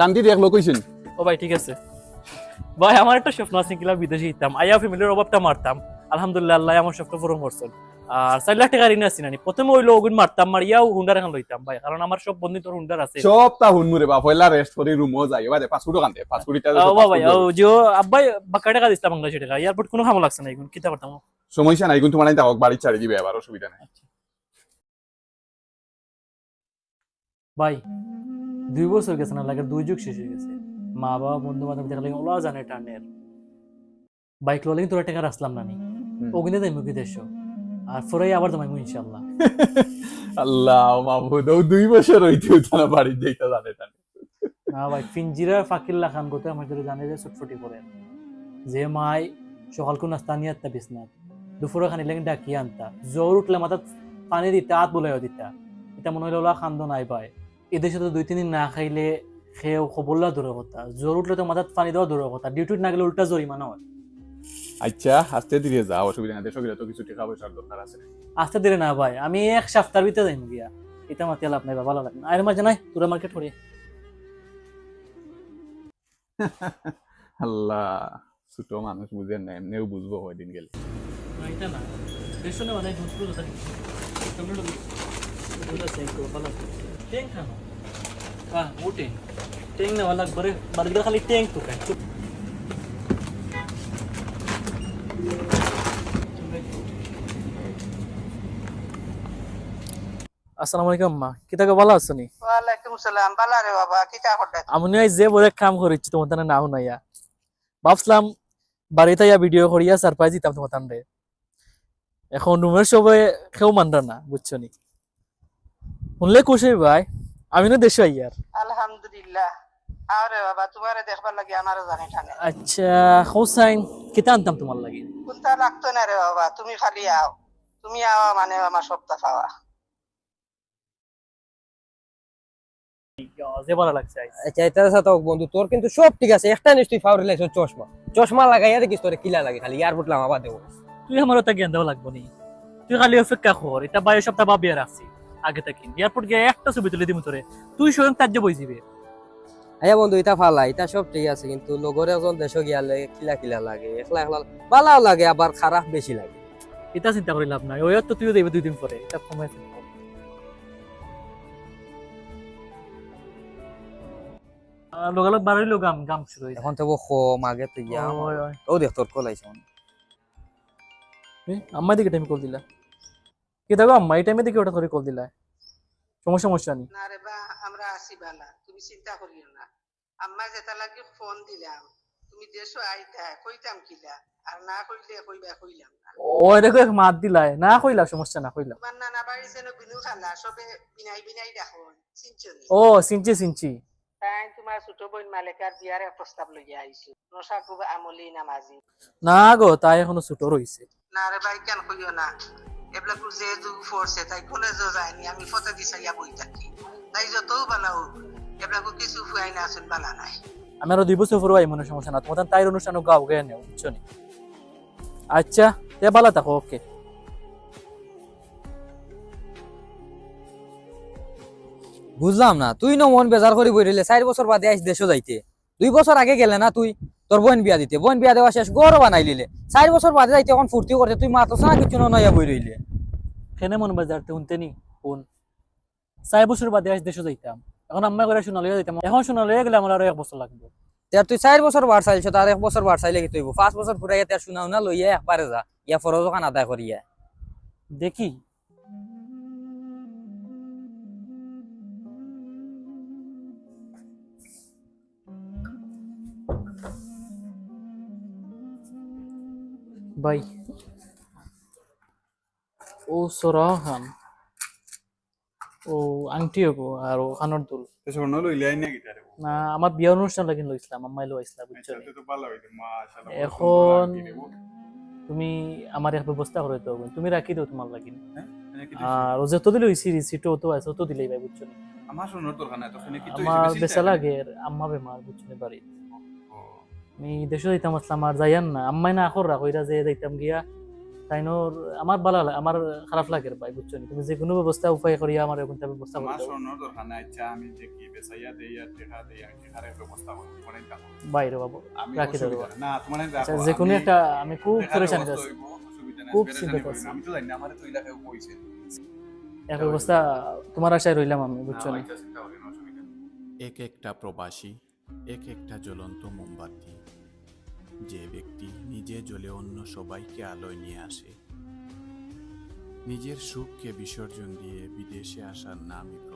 কান্দি দেখল কইছেন। ও ভাই ঠিক আছে। ভাই আমার একটা স্বপ্ন আছে কিলা বিদেশে যেতাম। আইয়া ফ্যামিলির অভাবটা মারতাম। আলহামদুলিল্লাহ আল্লাহ আমার স্বপ্ন পূরণ করছেন। আর চার লাখ টাকা ঋণ আছে নানি। প্রথমে ওই লোক মারতাম মারিয়াও হুন্ডার এখন লইতাম ভাই। কারণ আমার সব বন্ধু তোর হুন্ডার আছে। সব তা হুনমুরে বা পয়লা রেস্ট করে রুমও যাই। বাদে পাসপোর্ট কান্দে পাসপোর্ট ইটা ও বাবা ও জিও আব্বাই বাক্কা টাকা দিতাম বাংলাদেশে টাকা। এয়ারপোর্ট কোনো খামো লাগছে না এখন কিতা করতাম সমস্যা নাই কিন্তু মানে তাহক বাড়ি ছাড়ি দিবে এবার অসুবিধা নাই। ভাই দুই বছর গেছে না লাগে দুই যুগ শেষ হয়ে গেছে। মা বাবা বন্ধু বান্ধব দেখলে ওলা জানে টানের। বাইক লোলে তোরা টাকা আসলাম না নি। হুম। ও কিন্তু তাই মুখে দেশ। আর ফরাই আবার তোমায় ইনশাল্লাহ আল্লাহ ও দুই বছর হইতে বাড়ি যাইতে জানে টানে। না ভাই ফিঞ্জিরা ফাকিল্লা খান গোতে আমার ধরে জানে যে ছটফটি করেন যে মাই সকালকু নাস্তা নিয়ে বিছনাত। দুপুরে খানি লাগে ডাকি আনতা। জ্বর উঠলে মাথাত পানি দিতা হাত বলে দিতা। এটা মনে হইলে ওলা খান্দ নাই পায় এদের সাথে দুই তিন দিন না খাইলে খেয়েও খবরলা দূরের কথা জ্বর উঠলে তো মাথাত পানি দেওয়া দূরের কথা ডিউটিত না গেলে উল্টা জরিমানা হয়। আচ্ছা আস্তে ধীরে যাও অসুবিধা নাই। দেশে গেলে তো কিছু টাকা পয়সার দরকার আছে। আসতে দিলে না ভাই আমি এক সপ্তাহের ভিতরে যাইম গিয়া। এটা মাতি লাভ নাই ভালো লাগে না। আর মাঝে নাই? তোরা মার্কেট করি। আল্লাহ ছোট মানুষ বুঝে না এমনিও বুঝব কয়দিন গেলে। না এটা না। মানে টমেটো আসসালামু আলাইকুম মা কিতাকে ভালো আছো নি ওয়ালাইকুম সালাম বালা রে বাবা কিতা করতে আমি আজ যে বলে কাম করেছি তোমার তানে নাও নাইয়া ভাবছিলাম বাড়িতে ইয়া ভিডিও করিয়া সারপ্রাইজ দিতাম তোমার তান। রে এখন রুমের সবাই কেউ মানরা না বুঝছ নি? শুনলে খুশি ভাই। আমি না দেশে আইয়ার আলহামদুলিল্লাহ। আরে বাবা তোমারে দেখবার লাগি আমারও জানি টানে। আচ্ছা হোসাইন কিতা আনতাম তোমার লাগে? কোনটা লাগতো না রে বাবা তুমি খালি আও। তুমি আওয়া মানে আমার সপ্তাহ পাওয়া যে ভালো লাগছে আইস। আচ্ছা এটা সাথে বন্ধু তোর কিন্তু সব ঠিক আছে একটা নিশ্চয়ই ফাউরি লাইছ চশমা। চশমা লাগাইয়া দেখিস তোরে কিলা লাগে খালি এয়ারপোর্ট লামাবা দেবো। তুই আমার ওটা জ্ঞান দেওয়া লাগবো নি। তুই খালি অপেক্ষা কর এটা বাইরে সপ্তাহ ভাবিয়ে রাখছি। আগে থেকে। এয়ারপোর্ট গিয়ে একটা ছবি তুলে দিবি তোরে। তুই স্বয়ং তার যে বইছিবি আচ্ছা বন্ধু এটা ফালা এটা সব ঠিক আছে কিন্তু লগরে একজন দেশ গিয়া লাগে কিলা কিলা লাগে একলা একলা ভালাও লাগে আবার খারাপ বেশি লাগে। এটা চিন্তা করি লাভ নাই। ওই তো তুইও দেবে দুই দিন পরে এটা সময় চিন্তা কর। লগালগ বাড়িলো গাম গাম শুরু এখন তো কম আগে তো ইয়া ও দেখ তোর কল আইছে। আম্মা দিকে টাইম কল দিলা। কি দেখো টাইমে দিকে ওটা করে কল দিলা সমস্যা সমস্যা নেই না রে বা আমরা আছি বালা তুমি চিন্তা করিও না আম্মা যেটা লাগি ফোন দিলাম তুমি দেশো আইতা কইতাম কিলা আর না কইলে কইবা কইলাম না ও দেখো এক মাত দিলাই না কইলা সমস্যা না কইলা তোমার নানা বাড়ি যেন বিনু খালা সবে বিনাই বিনাই দেখো চিনচনি ও সিনচি সিনচি তাই তোমার ছোট বোন মালিকার বিয়ারে প্রস্তাব লইয়া আইছো নশা খুব আমলি নামাজি না গো তাই এখনও ছোট রইছে না রে ভাই কেন কইও না তাই কলেজও যায়নি আমি ফটো দি চাইয়া বই থাকি তাই যতও বালা হোক কিছু ফুয়াই না আসুন বালা নাই আমি আরও দুই বছর পরে আই মনে সমস্যা না তোমার তাই অনুষ্ঠান গাও গে নেও বুঝছ আচ্ছা তে ভালো থাকো ওকে বুঝলাম না তুই ন মন বেজার করে বই রইলে চার বছর বাদে আইস দেশও যাইতে। দুই বছর আগে গেলে না তুই? তোর বোন বিয়া দিতে। বোন বিয়া দেওয়া শেষ গড় বানাই লিলে। চার বছর বাদে যাইতে এখন ফুর্তি করতে তুই মাতস না কিছু নয়া বই রইলে। কেনে মন বাজারতে শুনতে নি কোন চার বছর বাদে আজ দেশে যাইতাম। এখন আম্মা করে শোনালে যাইতাম। এখন শোনালে গেলে আমার আরও এক বছর লাগবে। তার তুই চার বছর বার চাইছ তার এক বছর বার চাইলে কি তুই পাঁচ বছর ফুরাইয়া তার শুনাও না লইয়া একবারে যা। ইয়া ফরজ খান আদায় করিয়া। দেখি ভাই ও সরাহান ও আংটি হব আর ও খানোর দুল। স্বর্ণ লইলে আই না গিটারে না আমার বিয়ার অনুষ্ঠান লাগিন লইছিলাম আম্মাই লো বুঝছ? নি? তো ভালো হইছে মাশাআল্লাহ এখন তুমি আমার এক ব্যবস্থা করে তো তুমি রাখি দাও তোমার লাগিন আর ও যত দিলে হইছি রিসিট তো আছে তত দিলেই ভাই বুঝছ নি? আমার স্বর্ণর দরকার নাই তখন কি আমার বেচা লাগে আম্মা বেমার বুঝছ নি বাড়ি আমি দেশে যাইতাম আসলাম আর যাইয়ান না আম্মাই না আখর রাখ যে যাইতাম গিয়া তাই নোর আমার ভালো লাগে আমার খারাপ লাগে ভাই বুঝছ নি? তুমি যে কোনো ব্যবস্থা উপায় করিয়া আমার এখন ব্যবস্থা দাও আচ্ছা আমি দেখি ব্যবস্থা তোমার বাইরে বাবু রাখি দেবো। না তোমার আচ্ছা যে কোনো একটা আমি খুব পরেশান আছি খুব চিন্তা করছি। আমি তো জানি না আমার তো এলাকায় কইছে এক ব্যবস্থা তোমার আশায় রইলাম আমি বুঝছ নি? এক একটা প্রবাসী এক একটা জ্বলন্ত মোমবাতি। যে ব্যক্তি নিজে জ্বলে অন্য সবাইকে আলোয় নিয়ে আসে। নিজের সুখকে বিসর্জন দিয়ে বিদেশে আসার নামই